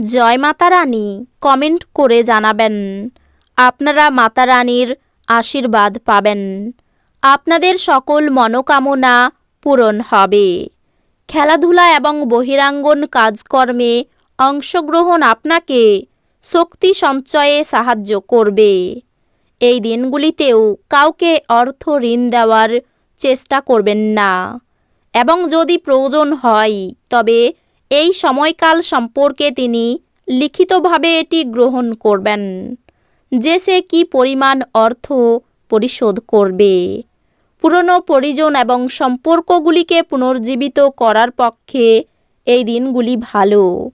জয় Matarani comment করে জানাবেন। আপনারা মাতারানীর আশীর্বাদ পাবেন। আপনাদের সকল মনোকামনা পূরণ হবে। খেলাধুলা এবং বহিরাঙ্গন কাজকর্মে অংশগ্রহণ আপনাকে শক্তি সঞ্চয়ে সাহায্য করবে। এই দিনগুলিতেও কাউকে অর্থ ঋণ দেওয়ার চেষ্টা করবেন না। এবং যদি প্রয়োজন হয়, তবে এই সময়কাল সম্পর্কে তিনি লিখিতভাবে এটি গ্রহণ করবেন। যে সে কী পরিমাণ অর্থ পরিশোধ করবে। পুরনো পরিজন এবং সম্পর্কগুলিকে পুনর্জীবিত করার পক্ষে এই দিনগুলি ভালো।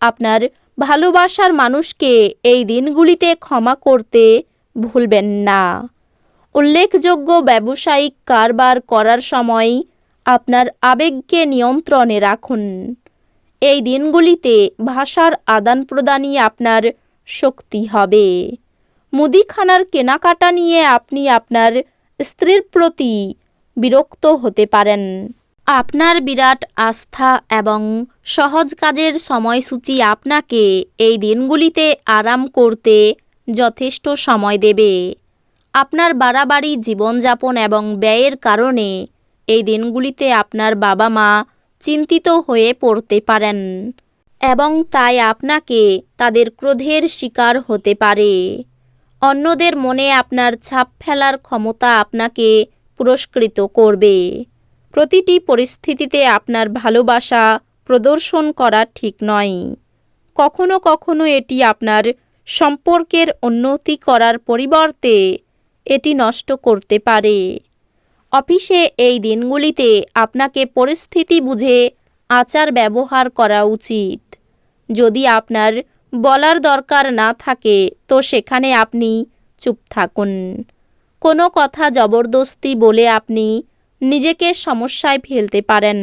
আপনার ভালোবাসার মানুষকে এই দিনগুলিতে ক্ষমা করতে ভুলবেন না। উল্লেখযোগ্য ব্যবসায়িক কারবার করার সময় আপনার আবেগকে নিয়ন্ত্রণে রাখুন। এই দিনগুলিতে ভাষার আদান প্রদানই আপনার শক্তি হবে। মুদিখানার কেনাকাটা নিয়ে আপনি আপনার স্ত্রীর প্রতি বিরক্ত হতে পারেন। আপনার বিরাট আস্থা এবং সহজ কাজের সময়সূচি আপনাকে এই দিনগুলিতে আরাম করতে যথেষ্ট সময় দেবে। আপনার বাড়াবাড়ি জীবনযাপন এবং ব্যয়ের কারণে এই দিনগুলিতে আপনার বাবা মা চিন্তিত হয়ে পড়তে পারেন এবং তাই আপনাকে তাদের ক্রোধের শিকার হতে পারে। অন্যদের মনে আপনার ছাপ ফেলার ক্ষমতা আপনাকে পুরস্কৃত করবে। প্রতিটি পরিস্থিতিতে আপনার ভালোবাসা প্রদর্শন করা ঠিক নয়। কখনো কখনো এটি আপনার সম্পর্কের উন্নতি করার পরিবর্তে এটি নষ্ট করতে পারে। অফিসে এই দিনগুলিতে আপনাকে পরিস্থিতি বুঝে আচার ব্যবহার করা উচিত। যদি আপনার বলার দরকার না থাকে, তো সেখানে আপনি চুপ থাকুন। কোনো কথা জবরদস্তি বলে আপনি নিজেকে সমস্যায় ফেলতে পারেন।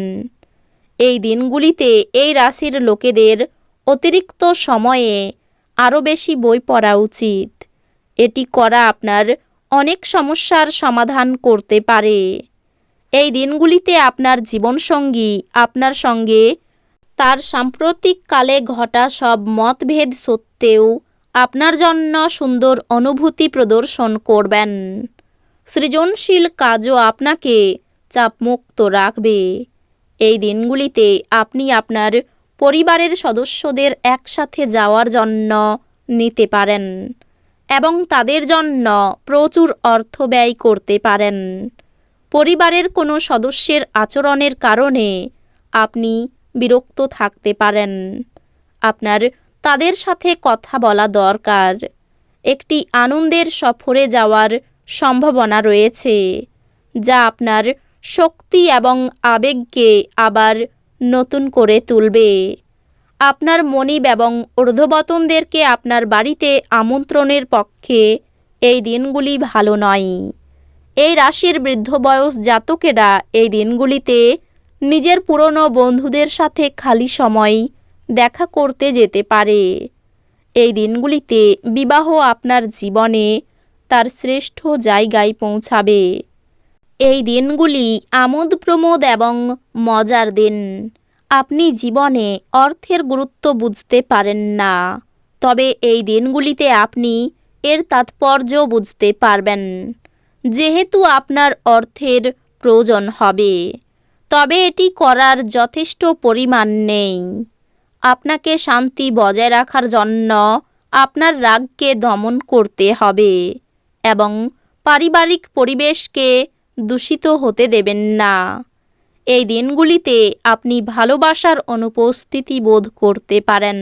এই দিনগুলিতে এই রাশির লোকেদের অতিরিক্ত সময়ে আরও বেশি বই পড়া উচিত। এটি করা আপনার অনেক সমস্যার সমাধান করতে পারে। এই দিনগুলিতে আপনার জীবনসঙ্গী আপনার সঙ্গে তার সাম্প্রতিককালে ঘটা সব মতভেদ সত্ত্বেও আপনার জন্য সুন্দর অনুভূতি প্রদর্শন করবেন। সৃজনশীল কাজও আপনাকে চাপমুক্ত রাখবে। এই দিনগুলিতে আপনি আপনার পরিবারের সদস্যদের একসাথে যাওয়ার জন্য নিতে পারেন। এবং তাদের জন্য প্রচুর অর্থ ব্যয় করতে পারেন। পরিবারের কোনো সদস্যের আচরণের কারণে আপনি বিরক্ত থাকতে পারেন। আপনার তাদের সাথে কথা বলা দরকার। একটি আনন্দের সফরে যাওয়ার সম্ভাবনা রয়েছে, যা আপনার শক্তি এবং আবেগকে আবার নতুন করে তুলবে। আপনার মনিব এবং ঊর্ধ্ববতনদেরকে আপনার বাড়িতে আমন্ত্রণের পক্ষে এই দিনগুলি ভালো নয়। এই রাশির বৃদ্ধ বয়স জাতকেরা এই দিনগুলিতে নিজের পুরনো বন্ধুদের সাথে খালি সময় দেখা করতে যেতে পারে। এই দিনগুলিতে বিবাহ আপনার জীবনে তার শ্রেষ্ঠ জায়গায় পৌঁছাবে। এই দিনগুলি আমোদ প্রমোদ এবং মজার দিন। আপনি জীবনে অর্থের গুরুত্ব বুঝতে পারেন না। তবে এই দিনগুলিতে আপনি এর তাৎপর্য বুঝতে পারবেন, যেহেতু আপনার অর্থের প্রয়োজন হবে। তবে এটি করার যথেষ্ট পরিমাণ নেই। আপনাকে শান্তি বজায় রাখার জন্য আপনার রাগকে দমন করতে হবে এবং পারিবারিক পরিবেশকে দূষিত হতে দেবেন না। এই দিনগুলিতে আপনি ভালোবাসার অনুপস্থিতি বোধ করতে পারেন।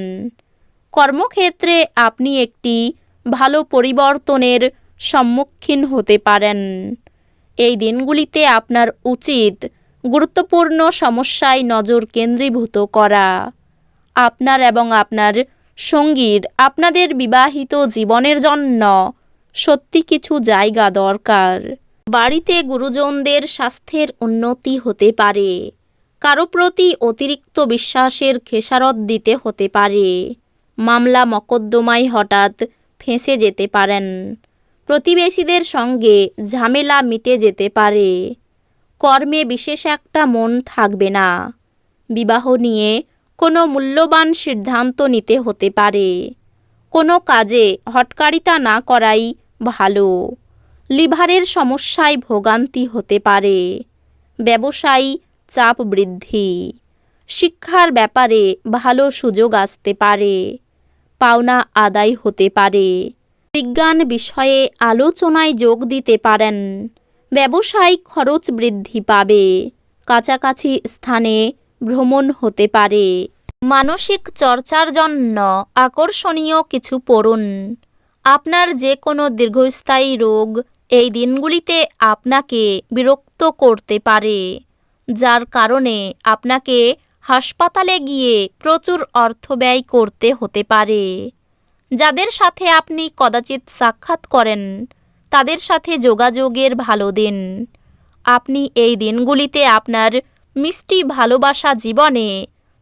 কর্মক্ষেত্রে আপনি একটি ভালো পরিবর্তনের সম্মুখীন হতে পারেন। এই দিনগুলিতে আপনার উচিত গুরুত্বপূর্ণ সমস্যায় নজর কেন্দ্রীভূত করা। আপনার এবং আপনার সঙ্গীর, আপনাদের বিবাহিত জীবনের জন্য সত্যি কিছু জায়গা দরকার। বাড়িতে গুরুজনদের স্বাস্থ্যের উন্নতি হতে পারে। কারও প্রতি অতিরিক্ত বিশ্বাসের খেসারত দিতে হতে পারে। মামলা মকদ্দমায় হঠাৎ ফেঁসে যেতে পারেন। প্রতিবেশীদের সঙ্গে ঝামেলা মিটে যেতে পারে। কর্মে বিশেষ একটা মন থাকবে না। বিবাহ নিয়ে কোনো মূল্যবান সিদ্ধান্ত নিতে হতে পারে। কোনো কাজে হটকারিতা না করাই ভালো। লিভারের সমস্যায় ভোগান্তি হতে পারে। ব্যবসায়ী চাপ বৃদ্ধি। শিক্ষার ব্যাপারে ভালো সুযোগ আসতে পারে। পাওনা আদায় হতে পারে। বিজ্ঞান বিষয়ে আলোচনায় যোগ দিতে পারেন। ব্যবসায়িক খরচ বৃদ্ধি পাবে। কাছাকাছি স্থানে ভ্রমণ হতে পারে। মানসিক চর্চার জন্য আকর্ষণীয় কিছু পড়ুন। আপনার যে কোনো দীর্ঘস্থায়ী রোগ এই দিনগুলিতে আপনাকে বিরক্ত করতে পারে, যার কারণে আপনাকে হাসপাতালে গিয়ে প্রচুর অর্থ ব্যয় করতে হতে পারে। যাদের সাথে আপনি কদাচিৎ সাক্ষাৎ করেন, তাদের সাথে যোগাযোগের ভালো দিন। আপনি এই দিনগুলিতে আপনার মিষ্টি ভালোবাসা জীবনে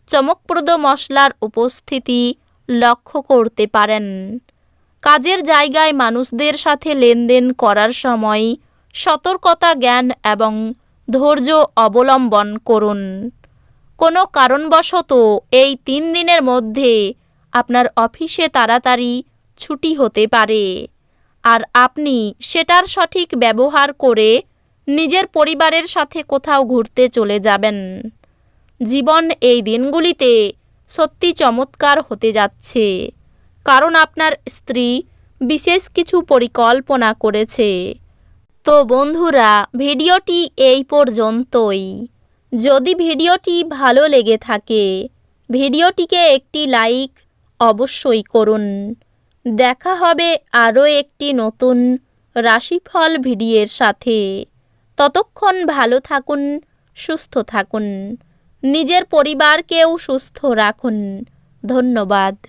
চমকপ্রদ মশলার উপস্থিতি লক্ষ্য করতে পারেন। কাজের জায়গায় মানুষদের সাথে লেনদেন করার সময় সতর্কতা, জ্ঞান এবং ধৈর্য অবলম্বন করুন। কোনো কারণবশত এই তিন দিনের মধ্যে আপনার অফিসে তাড়াতাড়ি ছুটি হতে পারে আর আপনি সেটার সঠিক ব্যবহার করে নিজের পরিবারের সাথে কোথাও ঘুরতে চলে যাবেন। জীবন এই দিনগুলিতে সত্যি চমৎকার হতে যাচ্ছে। কারণ আপনার স্ত্রী বিশেষ কিছু পরিকল্পনা করেছে। তো বন্ধুরা, ভিডিওটি এই পর্যন্তই। যদি ভিডিওটি ভালো লেগে থাকে, ভিডিওটিকে একটি লাইক অবশ্যই করুন। দেখা হবে আরও একটি নতুন রাশিফল ভিডিওর সাথে। ততক্ষণ ভালো থাকুন, সুস্থ থাকুন। নিজের পরিবারকেও সুস্থ রাখুন। ধন্যবাদ।